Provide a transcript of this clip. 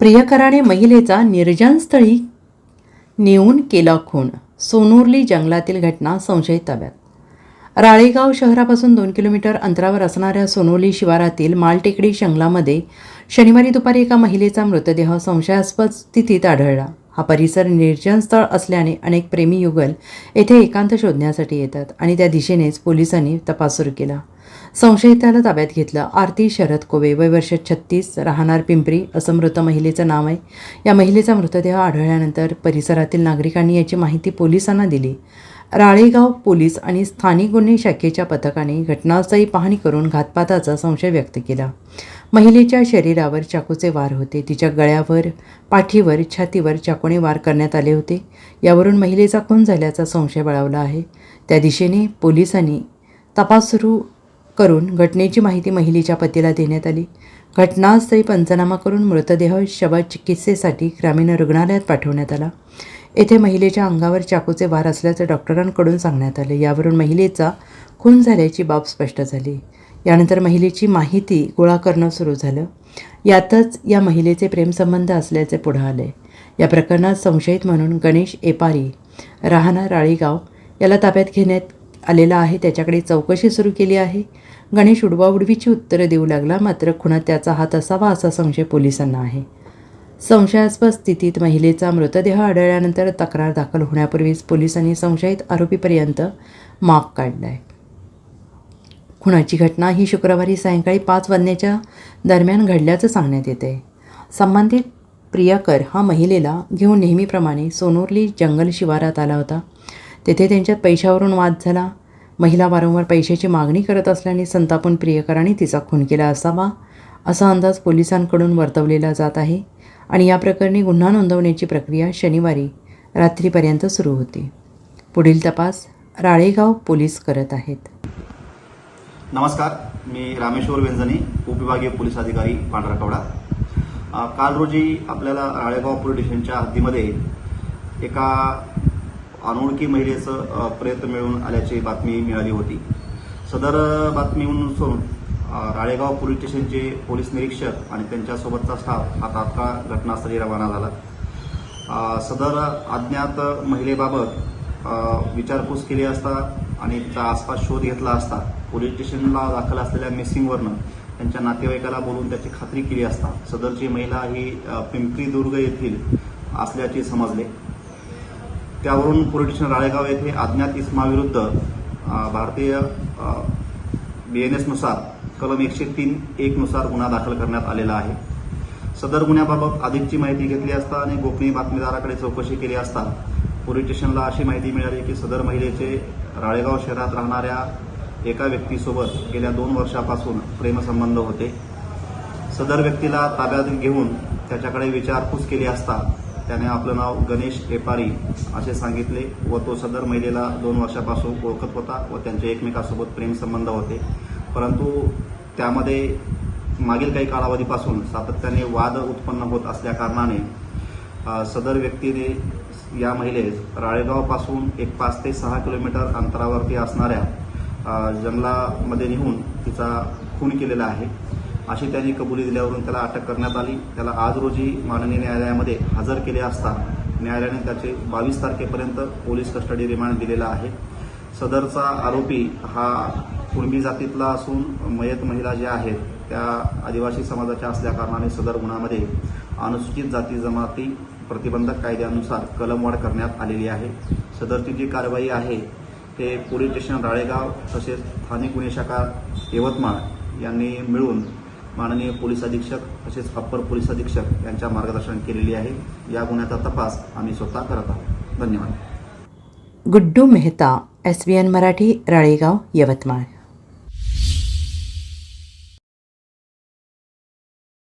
प्रियकराने महिलेचा निर्जनस्थळी नेऊन केला खून. सोनुर्ली जंगलातील घटना संशयित ताब्यात. राळेगाव शहरापासून दोन किलोमीटर अंतरावर असणाऱ्या सोनोली शिवारातील मालटेकडी जंगलामध्ये शनिवारी दुपारी एका महिलेचा मृतदेह संशयास्पद स्थितीत आढळला. हा परिसर निर्जन स्थळ असल्याने अनेक प्रेमी युगल येथे एकांत शोधण्यासाठी येतात आणि त्या दिशेनेच पोलिसांनी तपास सुरू केला. संशयिताला ताब्यात घेतलं. आरती शरद कोवे वय वर्ष छत्तीस राहणार पिंपरी असं मृत महिलेचं नाव आहे. या महिलेचा मृतदेह आढळल्यानंतर परिसरातील नागरिकांनी याची माहिती पोलिसांना दिली. राळेगाव पोलीस आणि स्थानिक गुन्हे शाखेच्या पथकाने घटनास्थळी पाहणी करून घातपाताचा संशय व्यक्त केला. महिलेच्या शरीरावर चाकूचे वार होते. तिच्या गळ्यावर पाठीवर छातीवर चाकूने वार करण्यात आले होते. यावरून महिलेचा खून झाल्याचा संशय बळावला आहे. त्या दिशेने पोलिसांनी तपास सुरू करून घटनेची माहिती महिलेच्या पतीला देण्यात आली. घटनास्थळी पंचनामा करून मृतदेह शवचिकित्सेसाठी ग्रामीण रुग्णालयात पाठवण्यात आला. येथे महिलेच्या अंगावर चाकूचे वार असल्याचं डॉक्टरांकडून सांगण्यात आले. यावरून महिलेचा खून झाल्याची बाब स्पष्ट झाली. यानंतर महिलेची माहिती गोळा करणं सुरू झालं. यातच या महिलेचे प्रेमसंबंध असल्याचे पुढं आले या प्रकरणात संशयित म्हणून गणेश एपारी राहणार राळीगाव याला ताब्यात घेण्यात आलेला आहे. त्याच्याकडे चौकशी सुरू केली आहे. गणेश उडवाउडवीची उत्तरं देऊ लागला. मात्र खुणात त्याचा हात असावा असा संशय पोलिसांना आहे. संशयास्पद स्थितीत महिलेचा मृतदेह आढळल्यानंतर तक्रार दाखल होण्यापूर्वीच पोलिसांनी संशयित आरोपीपर्यंत माग काढला आहे खुणाची घटना ही शुक्रवारी सायंकाळी पाच वाजण्याच्या दरम्यान घडल्याचं सांगण्यात येत आहे संबंधित प्रियकर हा महिलेला घेऊन नेहमीप्रमाणे सोनोर्ली जंगल शिवारात आला होता. तेथे त्यांच्यात पैशावरून वाद झाला. महिला वारंवार पैशाची मागणी करत असल्याने संतापून प्रियकराने तिचा खून केला असावा असा अंदाज पोलिसांकडून वर्तवलेला जात आहे आणि या प्रकरणी गुन्हा नोंदवण्याची प्रक्रिया शनिवारी रात्रीपर्यंत सुरू होती. पुढील तपास राळेगाव पोलीस करत आहेत. नमस्कार मी रामेश्वर वेंजणे उपविभागीय पोलीस अधिकारी पांढराकवडा. काल रोजी आपल्याला राळेगाव पोलीस स्टेशनच्या हद्दीमध्ये एका अनोळखी महिलेचं प्रयत्न प्रेत मिळून आल्याची बातमी मिळाली होती. सदर बातमीहून सोडून राळेगाव पोलीस स्टेशनचे पोलीस निरीक्षक आणि त्यांच्यासोबतचा स्टाफ हा तात्काळ घटनास्थळी रवाना झाला. सदर अज्ञात महिलेबाबत विचारपूस केली असता आणि त्या आसपास शोध घेतला असता पोलीस स्टेशनला दाखल असलेल्या मिसिंगवरनं त्यांच्या नातेवाईकाला बोलून त्याची खात्री केली असता सदरची महिला ही पिंपरी दुर्ग येथील असल्याचे समजले. त्यावरून पोलिटिशन स्टेशन राळेगाव येथे अज्ञात इस्माविरुद्ध भारतीय बी एन एसनुसार कलम एकशे तीन एकनुसार गुन्हा दाखल करण्यात आलेला आहे. सदर गुन्ह्याबाबत अधिकची माहिती घेतली असता आणि गोपनीय बातमीदाराकडे चौकशी केली असता पोलीस स्टेशनला अशी माहिती मिळाली की सदर महिलेचे राळेगाव शहरात राहणाऱ्या एका व्यक्तीसोबत गेल्या दोन वर्षापासून प्रेमसंबंध होते. सदर व्यक्तीला ताब्यात घेऊन त्याच्याकडे विचारपूस केली असता त्याने आपलं नाव गणेश एपारी असे सांगितले व तो सदर महिलेला दोन वर्षापासून ओळखत होता व त्यांचे एकमेकासोबत प्रेमसंबंध होते. परंतु त्यामध्ये मागील काही कालावधीपासून सातत्याने वाद उत्पन्न होत असल्याकारणाने सदर व्यक्तीने या महिलेस राळेगावपासून एक पाच ते सहा किलोमीटर अंतरावरती असणाऱ्या जंगलामध्ये नेऊन तिचा खून केलेला आहे. अशी त्यांनी कबुली दिल्यावरून त्याला अटक करण्यात आली. त्याला आज रोजी माननीय न्यायालयामध्ये हजर केले असता न्यायालयाने त्याचे बावीस तारखेपर्यंत पोलीस कस्टडी रिमांड दिलेला आहे. सदरचा आरोपी हा कुणबी जातीतला असून मयत महिला ज्या आहेत त्या आदिवासी समाजाच्या असल्याकारणाने सदर गुन्ह्यामध्ये अनुसूचित जाती जमाती प्रतिबंधक कायद्यानुसार कलमवाढ करण्यात आलेली आहे. सदरची जी कारवाई आहे ते पोलीस स्टेशन राळेगाव तसेच स्थानिक गुन्हे शाखा यवतमाळ यांनी मिळून माननीय पोलीस अधीक्षक तसेच अप्पर पोलीस अधीक्षक यांच्या मार्गदर्शन केलेली आहे. या गुन्ह्याचा तपास आम्ही स्वतः करत आहोत. धन्यवाद. Guddu Mehta S B N Marathi Ralegaon Yavatmal.